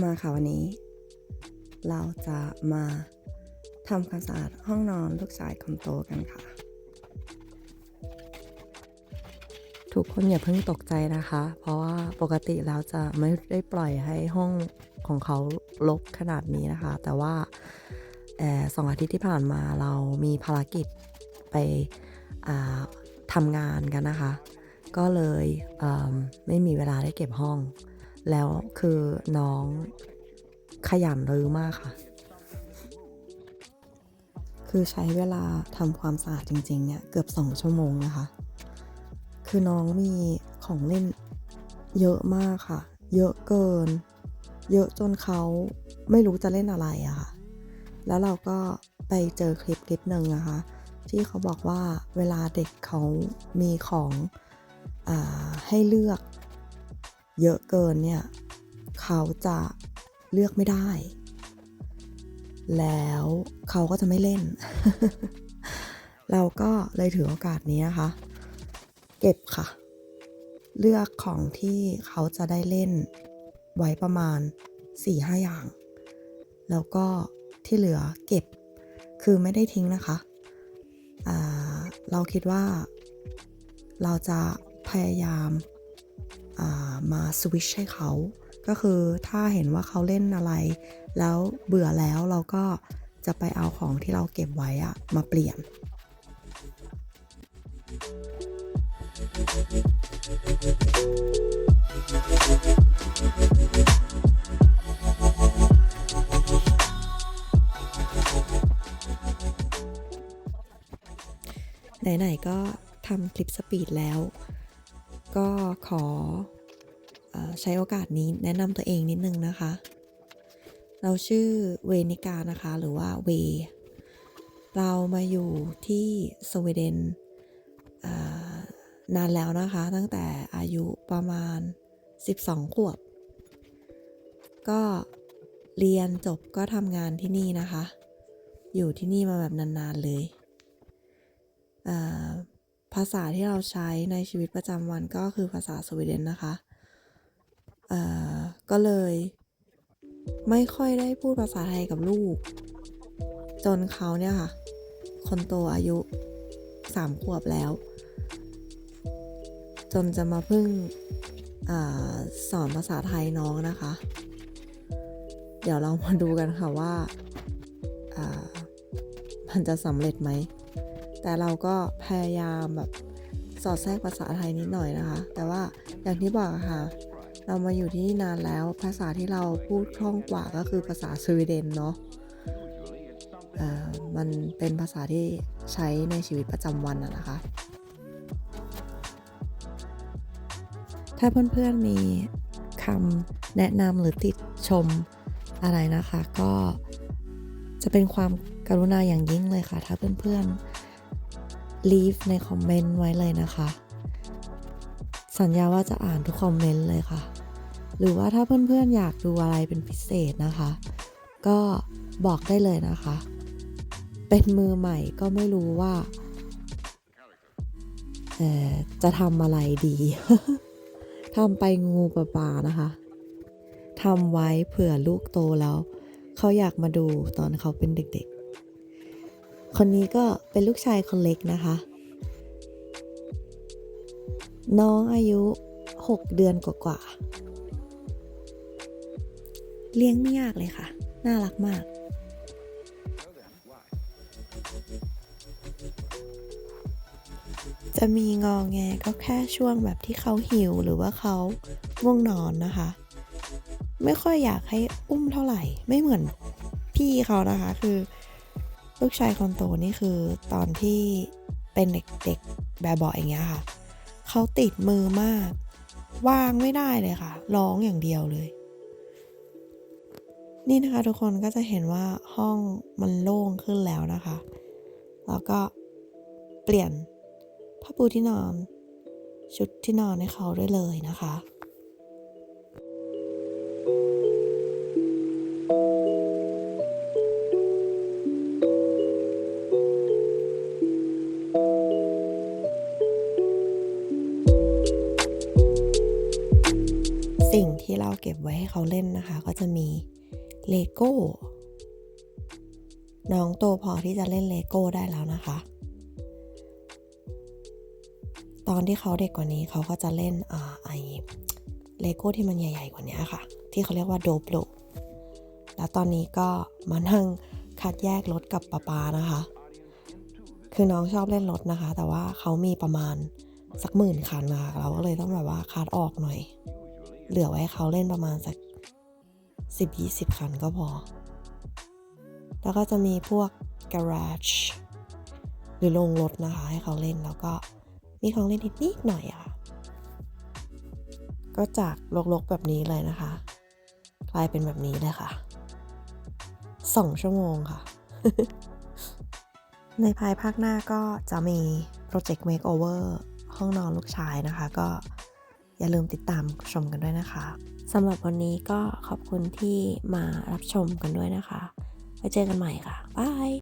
มาค่ะวันนี้ เราจะมาทำความสะอาดห้องนอนลูกชายคนโตกันค่ะ ทุกคนอย่าเพิ่งตกใจนะคะ เพราะว่าปกติแล้วจะไม่ได้ปล่อยให้ห้องของเขาลกขนาดนี้นะคะ แต่ว่าสองอาทิตย์ที่ผ่านมาเรามีภารกิจไปทำงานกันนะคะ ก็เลยเไม่มีเวลาได้เก็บห้อง แล้วคือน้องขยันรื้อมากค่ะ คือใช้เวลาทำความสะอาดจริงๆ เนี่ย เกือบสองชั่วโมงนะคะ คือน้องมีของเล่นเยอะมากค่ะ เยอะเกิน เยอะจนเขาไม่รู้จะเล่นอะไรอะค่ะ แล้วเราก็ไปเจอคลิปคลิปหนึ่งนะคะ ที่เขาบอกว่าเวลาเด็กเขามีของอให้เลือก เยอะเกินเนี่ย เขาจะเลือกไม่ได้ แล้วเขาก็จะไม่เล่น เราก็เลยถือโอกาสนี้นะคะ เก็บค่ะ เลือกของที่เขาจะได้เล่นไว้ประมาณ 4-5 อย่าง แล้วก็ที่เหลือเก็บคือไม่ได้ทิ้งนะคะอ่าเราคิดว่าเราจะพยายาม มาสวิชให้เขา ก็คือถ้าเห็นว่าเขาเล่นอะไร แล้วเบื่อแล้วเราก็จะไปเอาของที่เราเก็บไว้อะมาเปลี่ยน ไหน ๆ ก็ทำคลิปสปีดแล้ว ก็ขออใช้โอกาสนี้แนะนำตัวเองนิดนึงนะคะ เราชื่อเวนิกานะคะ หรือว่าเว เรามาอยู่ที่สวีเดนนานแล้วนะคะ ตั้งแต่อายุประมาณ 12 ขวบ ก็เรียนจบก็ทำงานที่นี่นะคะ อยู่ที่นี่มาแบบนานๆเลย ภาษาที่เราใช้ในชีวิตประจำวันก็คือภาษาสวีเดนนะคะ เอ่าก็เลยไม่ค่อยได้พูดภาษาไทยกับลูก จนเขาเนี่ยค่ะ คนโตอายุสามขวบแล้ว จนจะมาพึ่งอสอนภาษาไทยน้องนะคะ เดี๋ยวเรามาดูกันค่ะว่า มันจะสำเร็จไหม แต่เราก็พยายามแบบสอดแทรกภาษาไทยนิดหน่อยนะคะ แต่ว่าอย่างที่บอกค่ะ เรามาอยู่ที่นี่นานแล้ว ภาษาที่เราพูดคล่องกว่าก็คือภาษาสวีเดนเนาะมันเป็นภาษาที่ใช้ในชีวิตประจำวันอะนะคะ ถ้าเพื่อนๆมีคำแนะนำหรือติดชมอะไรนะคะ ก็จะเป็นความกรุณาอย่างยิ่งเลยค่ะ ถ้าเพื่อนๆ leave ในคอมเมนต์ไว้เลยนะคะ สัญญาว่าจะอ่านทุกคอมเมนต์เลยค่ะ หรือว่าถ้าเพื่อนๆอยากดูอะไรเป็นพิเศษนะคะ ก็บอกได้เลยนะคะ เป็นมือใหม่ก็ไม่รู้ว่าจะทำอะไรดีทำไปงูปลาปานะคะทำไว้เผื่อลูกโตแล้ว เขาอยากมาดูตอนเขาเป็นเด็ก คนนี้ก็เป็นลูกชายคนเล็กนะคะ น้องอายุ 6 เดือนกว่าๆเลี้ยงไม่ยากเลยค่ะ น่ารักมากจะมีงองแงก็แค่ช่วงแบบที่เขาหิวหรือว่าเขาง่วงนอนนะคะ ไม่ค่อยอยากให้อุ้มเท่าไหร่ไม่เหมือนพี่เขานะคะ คือ ลูกชายคนโตนี่คือตอนที่เป็นเด็กๆแบบบาะอย่างเงี้ยค่ะ เขาติดมือมาก วางไม่ได้เลยค่ะ ร้องอย่างเดียวเลย นี่นะคะทุกคนก็จะเห็นว่าห้องมันโล่งขึ้นแล้วนะคะ แล้วก็เปลี่ยนผ้าปูที่นอน ชุดที่นอนให้เขาด้วยเลยนะคะ สิ่งที่เราเก็บไว้ให้เขาเล่นนะคะ ก็จะมีเลโก้น้องโตพอที่จะเล่นเลโก้ได้แล้วนะคะ ตอนที่เขาเด็กกว่านี้เขาก็จะเล่นอ่าไอเลโก้ที่มันใหญ่ ๆ กว่านี้ค่ะ ที่เขาเรียกว่าโดบโลแล้วตอนนี้ก็มานั่งคัดแยกรถกับป๊าปานะคะ คือน้องชอบเล่นรถนะคะ แต่ว่าเขามีประมาณสักหมื่นคันนะคะเราก็เลยต้องแบบว่าคัดออกหน่อย เหลือไว้ให้เขาเล่นประมาณสักสิบยี่สิบคันก็พอ แล้วก็จะมีพวก garage หรือโรงรถนะคะ ให้เขาเล่นแล้วก็มีของเล่นนิดหน่อยอะค่ะก็จากลกๆแบบนี้เลยนะคะ กลายเป็นแบบนี้เลยค่ะสองชั่วโมงค่ะ ในภายภาคหน้าก็จะมีโปรเจกต์ Makeover ห้องนอนลูกชายนะคะ ก็ อย่าลืมติดตามชมกันด้วยนะคะสำหรับวันนี้ก็ขอบคุณที่มารับชมกันด้วยนะคะไว้เจอกันใหม่ค่ะบาย